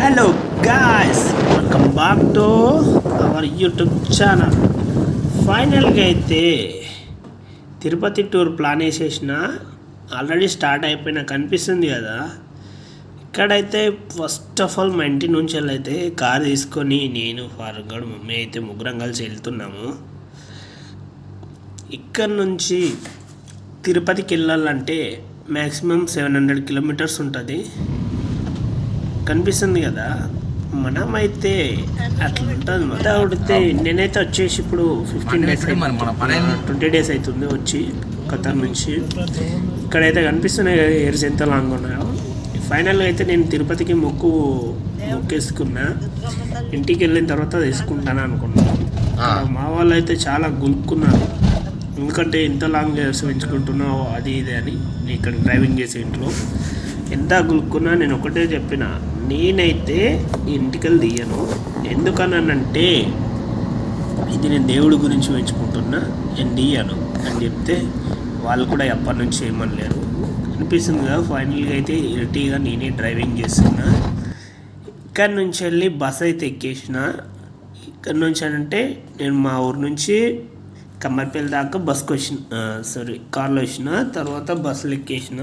Hello guys welcome back to our YouTube channel ఫైనల్గా అయితే Tirupati tour plan వేసేసిన already start అయిపోయినా కనిపిస్తుంది కదా. ఇక్కడైతే ఫస్ట్ ఆఫ్ ఆల్ మా ఇంటి నుంచి అయితే కార్ తీసుకొని నేను ఫారూక్ గడు మమ్మీ అయితే ముగ్గురం కలిసి వెళ్తున్నాము. ఇక్కడ నుంచి తిరుపతికి వెళ్ళాలంటే మ్యాక్సిమం సెవెన్ హండ్రెడ్ కిలోమీటర్స్ ఉంటుంది. కనిపిస్తుంది కదా మనం అయితే అట్లా ఉంటుంది మొత్తం ఉడితే నేనైతే వచ్చేసి ఇప్పుడు ఫిఫ్టీన్ డేస్? ట్వంటీ డేస్ అవుతుంది వచ్చి ఖతర్ నుంచి. ఇక్కడైతే కనిపిస్తున్నాయి కదా ఇయర్స్ ఎంత లాంగ్ ఉన్నాయో. ఫైనల్గా అయితే నేను తిరుపతికి మొక్కు మొక్కేసుకున్నా. ఇంటికి వెళ్ళిన తర్వాత తీసుకుంటాను అనుకున్నాను. మా వాళ్ళు అయితే చాలా గులుక్కున్నారు ఎందుకంటే ఎంత లాంగ్ చేసి పెంచుకుంటున్నావు అది ఇది అని ఇక్కడ డ్రైవింగ్ చేసే ఇంట్లో. ఎంత గులుక్కున్నా నేను ఒకటే చెప్పిన నేనైతే ఇంటికెళ్ళి తీయను. ఎందుకనంటే ఇది నేను దేవుడి గురించి పెంచుకుంటున్నా నేను తీయను అని చెప్తే వాళ్ళు కూడా ఎప్పటి నుంచి ఏమనలేరు. అనిపిస్తుంది కదా ఫైనల్గా అయితే ఇరటీగా నేనే డ్రైవింగ్ చేస్తున్నా. ఇక్కడ నుంచి వెళ్ళి బస్ అయితే ఎక్కేసిన. ఇక్కడ నుంచి అంటే నేను మా ఊరు నుంచి కమ్మర్పల్లి దాకా బస్కి వచ్చిన సారీ కార్లో వచ్చిన తర్వాత బస్సులు ఎక్కేసిన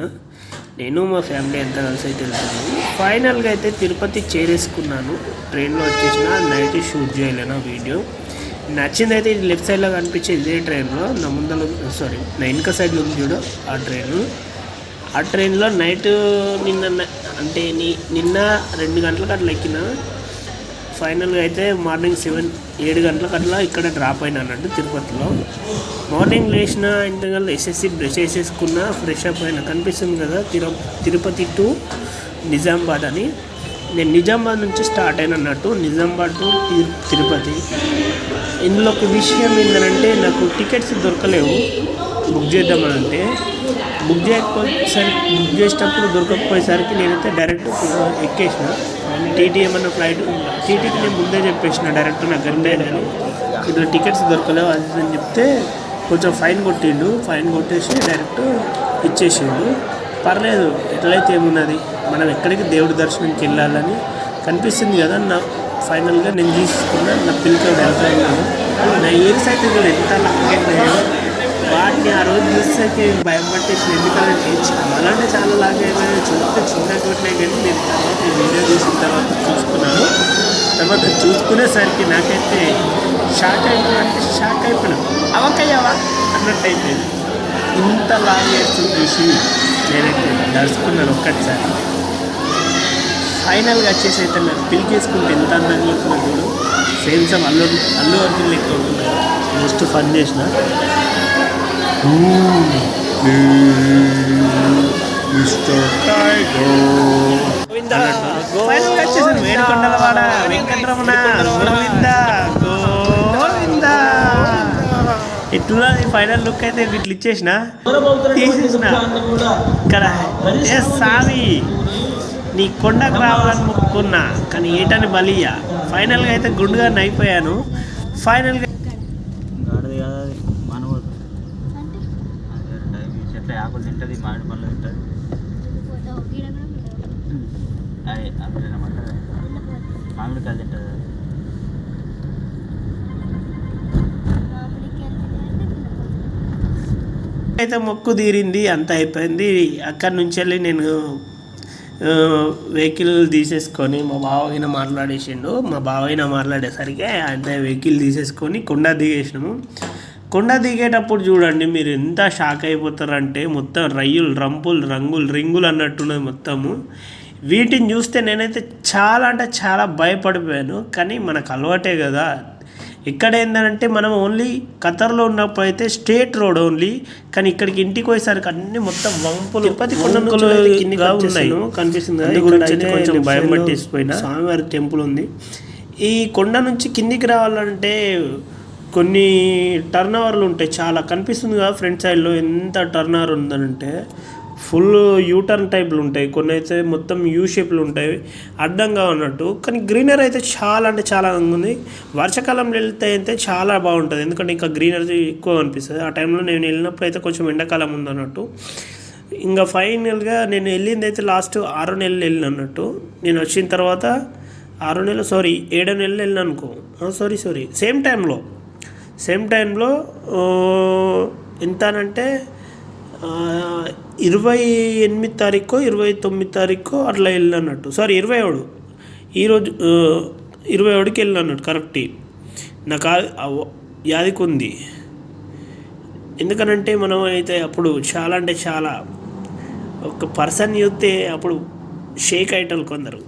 నేను మా ఫ్యామిలీ ఎంత కలిసి అయితే వెళ్తున్నాను ఫైనల్గా అయితే తిరుపతి చేరేసుకున్నాను. ట్రైన్లో వచ్చేసిన నైట్ షూట్ చేయలేను వీడియో. నచ్చింది అయితే ఇది లెఫ్ట్ సైడ్లో కనిపించే ఇదే ట్రైన్లో. నా ముందర సారీ నా వెనుక సైడ్లో ఉంది చూడు ఆ ట్రైన్. ఆ ట్రైన్లో నైట్ నిన్న అంటే నిన్న రెండు గంటలకు అట్లా ఎక్కిన. ఫైనల్గా అయితే మార్నింగ్ సెవెన్ ఏడు గంటలకు అట్లా ఇక్కడ డ్రాప్ అయినా అన్నట్టు తిరుపతిలో. మార్నింగ్ లేచిన ఇంతకల్లా ఎస్ఎస్సి బ్రష్ వేసేసుకున్న ఫ్రెష్ అప్ అయినా కనిపిస్తుంది కదా తిరు తిరుపతి టు నిజామాబాద్ అని. నేను నిజామాబాద్ నుంచి స్టార్ట్ అయిన అన్నట్టు నిజామాబాద్ టు తిరుపతి. ఇందులో ఒక విషయం ఏంటంటే నాకు టికెట్స్ దొరకలేవు. బుక్ చేద్దామనంటే బుక్ చేయకపోయేసరికి బుక్ చేసేటప్పుడు దొరకకపోయేసరికి నేనైతే డైరెక్ట్ ఎక్కేసిన. టీటీ ఏమన్నా ఫ్లైట్ టీటీకి నేను ముందే చెప్పేసిన డైరెక్ట్ నాకు నేను ఇట్లా టికెట్స్ దొరకలేవు అది అని చెప్తే కొంచెం ఫైన్ కొట్టిండు. ఫైన్ కొట్టేసి డైరెక్ట్ ఇచ్చేసిండు. పర్లేదు ఎట్లయితే ఏమున్నది మనం ఎక్కడికి దేవుడి దర్శనంకి వెళ్ళాలని కనిపిస్తుంది కదా నా ఫైనల్గా నేను తీసుకున్న నా పిల్లతో వెళ్తాను నా ఇయర్స్ అయితే కూడా ఎంత లాగైనాయో వాటిని రోజు చూస్తే భయం పట్టేసి ఎందుకంటే చాలా అంటే చాలా లాగ్ చూస్తే చిన్న కొట్లే కానీ నేను తర్వాత ఈ వీడియో చూసిన తర్వాత చూసుకున్నాను. తర్వాత చూసుకునేసరికి నాకైతే షాక్ అయిపోయినా అంటే షాక్ అయిపోయినా. అవకయ్యావా అన్నట్టు అయిపోయింది. ఇంత లాగే చూసి నేనైతే దర్శకున్నాను ఒక్కటిసారి. ఫైనల్గా వచ్చేసి అయితే నాకు పిలికేసుకుంటే ఎంత అందంగా ఉంటున్నా చూడు. సేమ్ సమ్ అల్లు అల్లు అర్జున్ లెక్క ఉంటున్నాను జస్ట్ ఫన్ చేసిన. ఫైనల్గా వచ్చేసాను వేడుకొండలవాడ వెంకటరమణ గోవింద గోవింద ఇట్లా ఫైనల్ లుక్ అయితే ఇట్లా ఇచ్చేసిన తీసేసిన ఇక్కడ ఏ సామి నీ కొండకు రావాలని మొక్కున్నా కానీ ఏటని బలియ ఫైనల్గా అయితే గుండుగా అయిపోయాను ఫైనల్గా గాడిది కాదు అది మానవద్దు అదే టైం చెట్ల ఆకులు తింటుంది మామిడి పళ్ళు తింటుంది. అది అన్నమాట మామిడికాయలు తింటుంది. అయితే మొక్కు తీరింది అంత అయిపోయింది. అక్కడి నుంచి వెళ్ళి నేను వెహికల్ తీసేసుకొని మా బావైన మాట్లాడేసిండు. మా బావైన మాట్లాడేసరికి ఆయన వెహికల్ తీసేసుకొని కొండ దిగేసినాము. కొండ దిగేటప్పుడు చూడండి మీరు ఎంత షాక్ అయిపోతారంటే మొత్తం రయ్యులు రంపులు రంగులు రింగులు అన్నట్టున్నది మొత్తము. వీటిని చూస్తే నేనైతే చాలా అంటే చాలా భయపడిపోయాను. కానీ మనకు అలవాటే కదా. ఇక్కడ ఏంటంటే మనం ఓన్లీ ఖతర్లో ఉన్నప్పుడు అయితే స్టేట్ రోడ్ ఓన్లీ కానీ ఇక్కడికి ఇంటికి పోయేసరికి అన్ని మొత్తం వంపులు తిరుపతి కొండలు ఉన్నాయి కనిపిస్తుంది కొంచెం భయం పట్టేసిపోయినా. స్వామివారి టెంపుల్ ఉంది. ఈ కొండ నుంచి కిందికి రావాలంటే కొన్ని టర్న్ ఓవర్లు ఉంటాయి. చాలా కనిపిస్తుంది కదా ఫ్రంట్ సైడ్లో ఎంత టర్న్ ఓవర్ ఉందనంటే ఫుల్ యూటర్న్ టైప్లు ఉంటాయి. కొన్ని అయితే మొత్తం యూ షేప్లు ఉంటాయి. అడ్డంగా ఉన్నట్టు. కానీ గ్రీనరీ అయితే చాలా అంటే చాలా ఉంది. వర్షాకాలంలో వెళ్తే అయితే చాలా బాగుంటుంది. ఎందుకంటే ఇంకా గ్రీనరీ ఎక్కువ అనిపిస్తుంది ఆ టైంలో నేను వెళ్ళినప్పుడు అయితే కొంచెం ఎండాకాలం ఉందన్నట్టు. ఇంకా ఫైనల్గా నేను వెళ్ళింది అయితే లాస్ట్ ఆరు నెలలు వెళ్ళిన అన్నట్టు. నేను వచ్చిన తర్వాత ఆరు నెలలు సారీ ఏడో నెలలు వెళ్ళిన అనుకో. సారీ సారీ సేమ్ టైంలో సేమ్ టైంలో ఎంతనంటే ఇరవై ఎనిమిది తారీఖు ఇరవై తొమ్మిది తారీఖు అట్లా వెళ్ళినట్టు. సారీ ఇరవై ఏడు. ఈరోజు ఇరవై ఏడుకి వెళ్ళినట్టు కరెక్ట్. నాకు ఆ- యాదికి ఉంది. ఎందుకనంటే మనం అయితే అప్పుడు చాలా అంటే చాలా ఒక పర్సన్ చూస్తే అప్పుడు షేక్ అయ్యేటోళ్ళు కొందరు.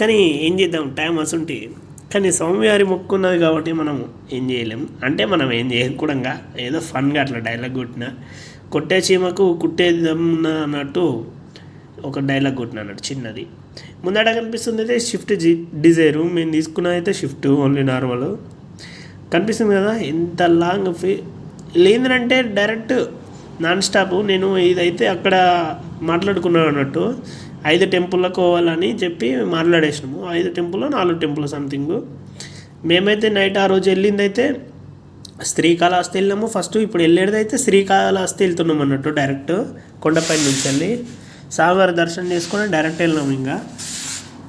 కానీ ఏం చేద్దాం టైం అసుంటి కానీ స్వామివారి మొక్కున్నది కాబట్టి మనం ఏం చేయలేం అంటే మనం ఏం చేయకూడంగా ఏదో ఫన్గా అట్లా డైలాగ్ కొట్టిన కొట్టే చీమకు కుట్టేదమ్న అన్నట్టు ఒక డైలాగ్ కొట్టిన అన్నట్టు చిన్నది. ముందట కనిపిస్తుంది అయితే షిఫ్ట్ జి డిజైరు మేము తీసుకున్నది అయితే షిఫ్ట్ ఓన్లీ నార్మల్ కనిపిస్తుంది కదా ఎంత లాంగ్ ఫీ లేదంటే డైరెక్ట్ నాన్ స్టాప్ నేను ఇదైతే అక్కడ మాట్లాడుకున్నాను అన్నట్టు. ఐదు టెంపుల్లకు పోవాలని చెప్పి మాట్లాడేసినాము. ఐదు టెంపుల్ నాలుగు టెంపుల్ సంథింగ్. మేమైతే నైట్ ఆ రోజు వెళ్ళిందైతే శ్రీకాళహస్తి వెళ్ళాము. ఫస్ట్ ఇప్పుడు వెళ్ళేది అయితే శ్రీకాళహస్తి వెళ్తున్నాం అన్నట్టు డైరెక్ట్ కొండపై నుంచి వెళ్ళి. స్వామివారి దర్శనం చేసుకుని డైరెక్ట్ వెళ్ళినాము ఇంకా.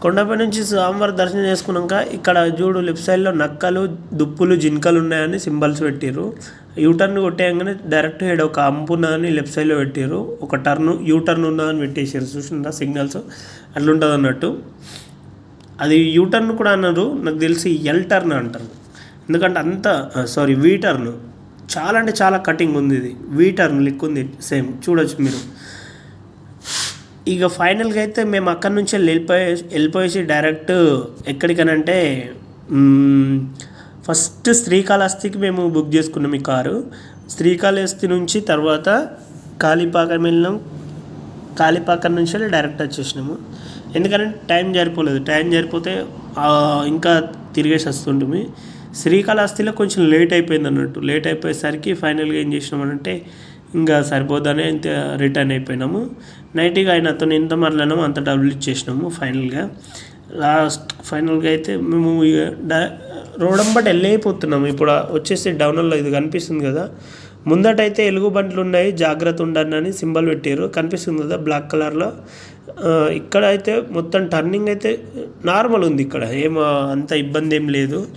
కొండపై నుంచి స్వామివారి దర్శనం చేసుకున్నాక ఇక్కడ చూడు లెఫ్ట్ సైడ్లో నక్కలు దుప్పులు జింకలు ఉన్నాయని సింబల్స్ పెట్టిర్రు. యూటర్న్ కొట్టేయంగానే డైరెక్ట్ హెడ్ ఒక అంపున్నా ఉన్నదని లెఫ్ట్ సైడ్లో పెట్టిర్రు. ఒక టర్న్ యూటర్న్ ఉన్నదని పెట్టేసారు చూసిందా సిగ్నల్స్ అట్లుంటుంది అన్నట్టు. అది యూటర్న్ కూడా అన్నారు. నాకు తెలిసి ఎల్ టర్న్ అంటారు. ఎందుకంటే అంత సారీ వీ టర్న్ చాలా అంటే చాలా కటింగ్ ఉంది ఇది. వీ టర్న్ లిక్ ఉంది. సేమ్ చూడొచ్చు మీరు. ఇక ఫైనల్గా అయితే మేము అక్కడి నుంచి వెళ్ళిపోయే వెళ్ళిపోయేసి డైరెక్ట్ ఎక్కడికనంటే ఫస్ట్ శ్రీకాళహస్తికి మేము బుక్ చేసుకున్నాం ఈ కారు. శ్రీకాళహస్తి నుంచి తర్వాత కాళీపాకం వెళ్ళినాం. కాళీపాకం నుంచి వెళ్ళి డైరెక్ట్ వచ్చేసినాము. ఎందుకంటే టైం జరిపోలేదు టైం జరిపోతే ఇంకా తిరిగేసి వస్తుంటుంది శ్రీకాళహస్తిలో కొంచెం లేట్ అయిపోయింది అన్నట్టు. లేట్ అయిపోయేసరికి ఫైనల్గా ఏం చేసినామనంటే ఇంకా సరిపోదని ఇంత రిటర్న్ అయిపోయినాము. నైట్గా ఆయనతో ఎంత మాట్లాడినామో అంత డబ్బులు ఇచ్చేసినాము ఫైనల్గా. లాస్ట్ ఫైనల్గా అయితే మేము ఇక డ- రోడంబట్ వెళ్ళైపోతున్నాము. ఇప్పుడు వచ్చేసి డౌన్లో ఇది కనిపిస్తుంది కదా. ముందటైతే ఎలుగు బండ్లు ఉన్నాయి జాగ్రత్త ఉండండి అని సింబల్ పెట్టారు. కనిపిస్తుంది కదా బ్లాక్ కలర్లో ఇక్కడ అయితే మొత్తం టర్నింగ్ అయితే నార్మల్ ఉంది ఇక్కడ. ఏం అంత ఇబ్బంది ఏం లేదు.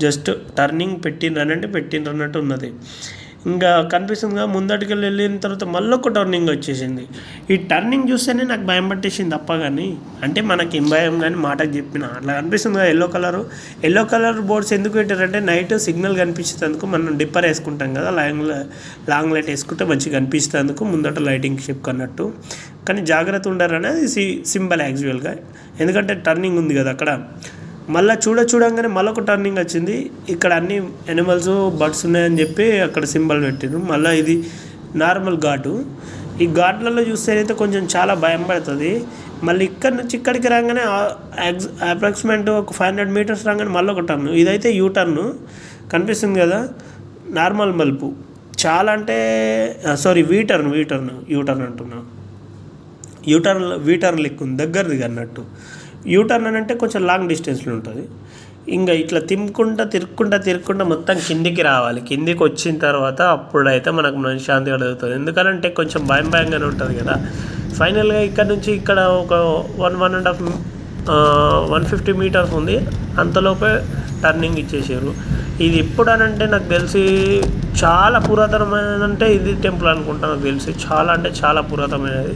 జస్ట్ టర్నింగ్ పెట్టిండ్రు అంటే పెట్టిండ్రు అన్నట్టు ఉన్నది. ఇంకా కనిపిస్తుందిగా ముందటికి వెళ్ళిన తర్వాత మళ్ళీ ఒక టర్నింగ్ వచ్చేసింది. ఈ టర్నింగ్ చూస్తేనే నాకు భయం పట్టేసింది తప్ప కానీ అంటే మనకి ఏం భయం కానీ మాటకు చెప్పిన. అట్లా కనిపిస్తుంది కదా yellow colour yellow colour boards ఎందుకు పెట్టారంటే నైట్ సిగ్నల్ కనిపించేందుకు మనం డిప్పర్ వేసుకుంటాం కదా లాంగ్ లాంగ్ లైట్ వేసుకుంటే మంచిగా కనిపిస్తేందుకు ముందట లైటింగ్ షిప్ అన్నట్టు. కానీ జాగ్రత్త ఉండారనేది సి సింబల్ యాక్చువల్గా ఎందుకంటే టర్నింగ్ ఉంది కదా అక్కడ. మళ్ళీ చూడ చూడంగానే మళ్ళీ ఒక టర్నింగ్ వచ్చింది. ఇక్కడ అన్ని ఎనిమల్స్ బర్డ్స్ ఉన్నాయని చెప్పి అక్కడ సింబల్ పెట్టారు మళ్ళీ ఇది నార్మల్ ఘాటు. ఈ ఘాట్లలో చూస్తే అయితే కొంచెం చాలా భయం పడుతుంది. మళ్ళీ ఇక్కడ నుంచి ఇక్కడికి రాగానే అప్రాక్సిమేట్ ఒక ఫైవ్ హండ్రెడ్ మీటర్స్ రాగానే మళ్ళీ ఒక టర్న్ ఇదైతే యూ టర్న్ కనిపిస్తుంది కదా? నార్మల్ మలుపు. చాలా అంటే sorry V turn V turn U turn అంటున్నా. U turn V turn turn ఉంది దగ్గరది అన్నట్టు యూటర్న్ అని అంటే కొంచెం లాంగ్ డిస్టెన్స్లో ఉంటుంది. ఇంకా ఇట్లా తిమ్ముకుంటా తిరుక్కుంటా తిరుక్కుంటా మొత్తం కిందికి రావాలి. కిందికి వచ్చిన తర్వాత అప్పుడైతే మనకు మనశ్శాంతి కలుగుతుంది. ఎందుకంటే కొంచెం భయం భయంగానే ఉంటుంది కదా. ఫైనల్గా ఇక్కడ నుంచి ఇక్కడ ఒక one one and half one fifty metres ఉంది. అంతలోపే టర్నింగ్ ఇచ్చేసారు. ఇది ఎప్పుడనంటే నాకు తెలిసి చాలా పురాతనమైనదంటే ఇది టెంపుల్ అనుకుంటా నాకు తెలిసి. చాలా అంటే చాలా పురాతనమైనది.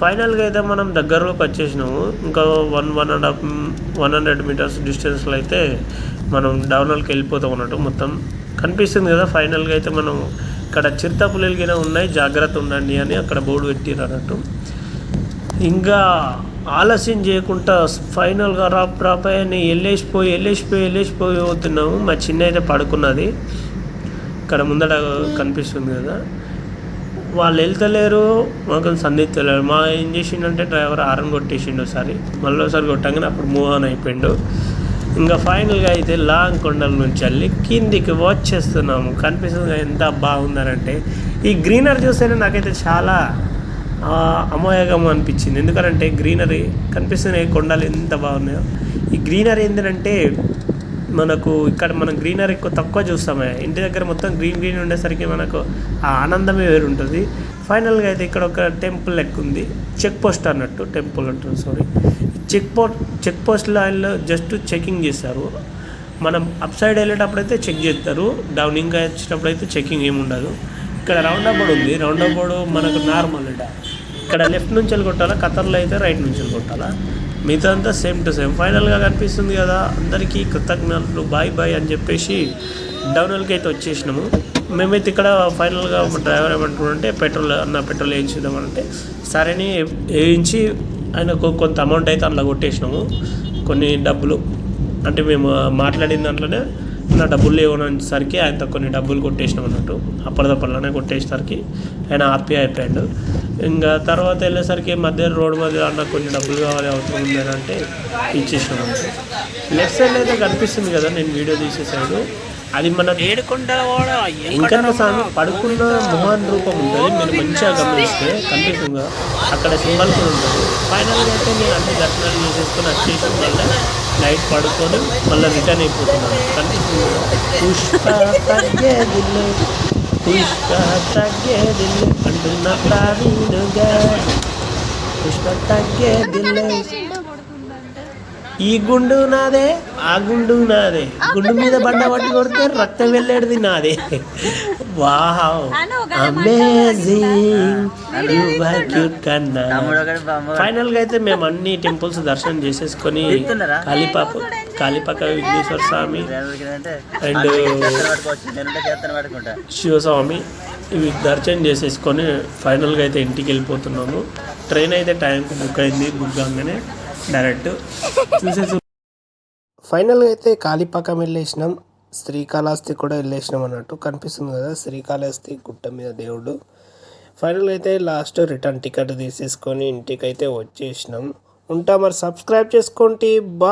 ఫైనల్గా అయితే మనం దగ్గరలోకి వచ్చేసినాము. ఇంకా one one and half one hundred metres డిస్టెన్స్లో అయితే మనం డౌన్లోకి వెళ్ళిపోతాం అన్నట్టు మొత్తం కనిపిస్తుంది కదా. ఫైనల్గా అయితే మనం ఇక్కడ చిరుతపులిగిన ఉన్నాయి. జాగ్రత్త ఉండండి అని అక్కడ బోర్డు పెట్టిరు అన్నట్టు. ఇంకా ఆలస్యం చేయకుండా ఫైనల్గా రాప్ రాప అని వెళ్ళేసిపోయి వెళ్ళేసిపోయి వెళ్ళేసిపోయి పోతున్నాము. మా చిన్న అయితే పడుకున్నది. ఇక్కడ ముందట కనిపిస్తుంది కదా. వాళ్ళు వెళ్తలేరు మాకు సంధిస్తలేరు మా ఏం చేసిండంటే డ్రైవర్ ఆరం కొట్టేసిండు ఒకసారి. మళ్ళీ ఒకసారి కొట్టంగానే అప్పుడు మూవ్ ఆన్ అయిపోయిండు. ఇంకా ఫైనల్గా అయితే లాంగ్ కొండల నుంచి వెళ్ళి కిందికి వచ్చేస్తున్నాము కనిపిస్తుంది ఎంత బాగుందనంటే ఈ గ్రీనరీ చూస్తేనే నాకైతే చాలా అమాయకం అమోయగం అనిపించింది. ఎందుకంటే గ్రీనరీ కనిపిస్తున్నాయి కొండలు ఎంత బాగున్నాయో. ఈ గ్రీనరీ ఏంటంటే మనకు ఇక్కడ మనం గ్రీనరీ ఎక్కువ తక్కువ చూస్తామే. ఇంటి దగ్గర మొత్తం గ్రీన్ గ్రీన్ ఉండేసరికి మనకు ఆ ఆనందమే వేరు ఉంటుంది ఫైనల్గా అయితే ఇక్కడ ఒక టెంపుల్ లెక్క ఉంది. చెక్ పోస్ట్ అన్నట్టు టెంపుల్ అంటారు sorry check post check post లైన్లో జస్ట్ చెకింగ్ చేస్తారు. మనం అప్ సైడ్ వెళ్ళేటప్పుడు అయితే చెక్ చేస్తారు. డౌన్ ఇంకా వచ్చినప్పుడు అయితే చెకింగ్ ఏమి ఉండదు. ఇక్కడ రౌండ్ అబౌడ్ ఉంది. రౌండ్ అబౌడ్ మనకు నార్మల్ ఇక్కడ లెఫ్ట్ నుంచి వెళ్ళి కొట్టాలా? ఖతర్లో అయితే రైట్ నుంచి వెళ్ళి కొట్టాలా? మిగతా అంతా సేమ్ టు సేమ్ ఫైనల్గా కనిపిస్తుంది కదా అందరికీ కృతజ్ఞతలు బాయ్ బాయ్ అని చెప్పేసి డౌనల్కి అయితే వచ్చేసినాము. మేమైతే ఇక్కడ ఫైనల్గా డ్రైవర్ ఏమంటుంటే పెట్రోల్ అన్న పెట్రోల్ వేయించుదామంటే సరేని వేయించి ఆయనకు కొంత అమౌంట్ అయితే అందులో కొట్టేసినాము. కొన్ని డబ్బులు. అంటే మేము మాట్లాడిన దాంట్లోనే నా డబ్బులు లేవనేసరికి ఆయనతో కొన్ని డబ్బులు కొట్టేసినాం అన్నట్టు. అప్పటిదప్పట్లోనే కొట్టేసరికి ఆయన హ్యాపీ అయిపోయాడు. ఇంకా తర్వాత వెళ్ళేసరికి మధ్య రోడ్డు మధ్య అన్న కొన్ని డబ్బులు కావాలి అవసరం ఉందని అంటే ఇచ్చేసినాం లెఫ్ట్ సైడ్ అయితే కనిపిస్తుంది కదా నేను వీడియో తీసే సైడ్. అది మన ఇంకా స్వామి పడుకున్న మొహాన్ రూపం ఉంటుంది మీరు మంచిగా గమనిస్తే కనిపిస్తుంది అక్కడ సింబల్ కూడా ఉంటుంది. ఫైనల్గా అయితే నేను అన్ని దర్శనాలు చేసేసుకొని వచ్చేసి మళ్ళీ. నైట్ పడుకొని మళ్ళీ రిటర్న్ అయిపోతున్నాను. కానీ పుష్ప తగ్గేదిల్లే పుష్ప తగ్గేదిల్లే అంటున్న ప్రావీణుగా. పుష్ప తగ్గేదిల్లే. ఈ గుండు నాదే ఆ గుండు నాదే. గుండు మీద బండ పట్టి కొడితే రక్తం వెళ్ళేది నాదే. వావ్. అమేజింగ్ కన్నా. ఫైనల్గా అయితే మేము అన్ని టెంపుల్స్ దర్శనం చేసేసుకొని? కాళీపాప కాళీపాక విఘ్నేశ్వర స్వామి. పట్టుకుంటా శివస్వామి ఇవి దర్శనం చేసేసుకొని ఫైనల్గా అయితే ఇంటికి వెళ్ళిపోతున్నాము. ట్రైన్ అయితే టైంకి బుక్ అయింది బుక్ కాగానే డైరెక్ట్ చూసేసి ఫైనల్గా అయితే కాళీపాకం వెళ్ళేసినాం. శ్రీకాళహస్తి కూడా వెళ్ళేసినాం అన్నట్టు కనిపిస్తుంది కదా. శ్రీకాళహస్తి గుట్ట మీద దేవుడు. ఫైనల్ అయితే లాస్ట్ రిటర్న్ టికెట్ తీసేసుకొని ఇంటికి అయితే వచ్చేసినాం. ఉంటా మరి సబ్స్క్రైబ్ చేసుకోండి. బా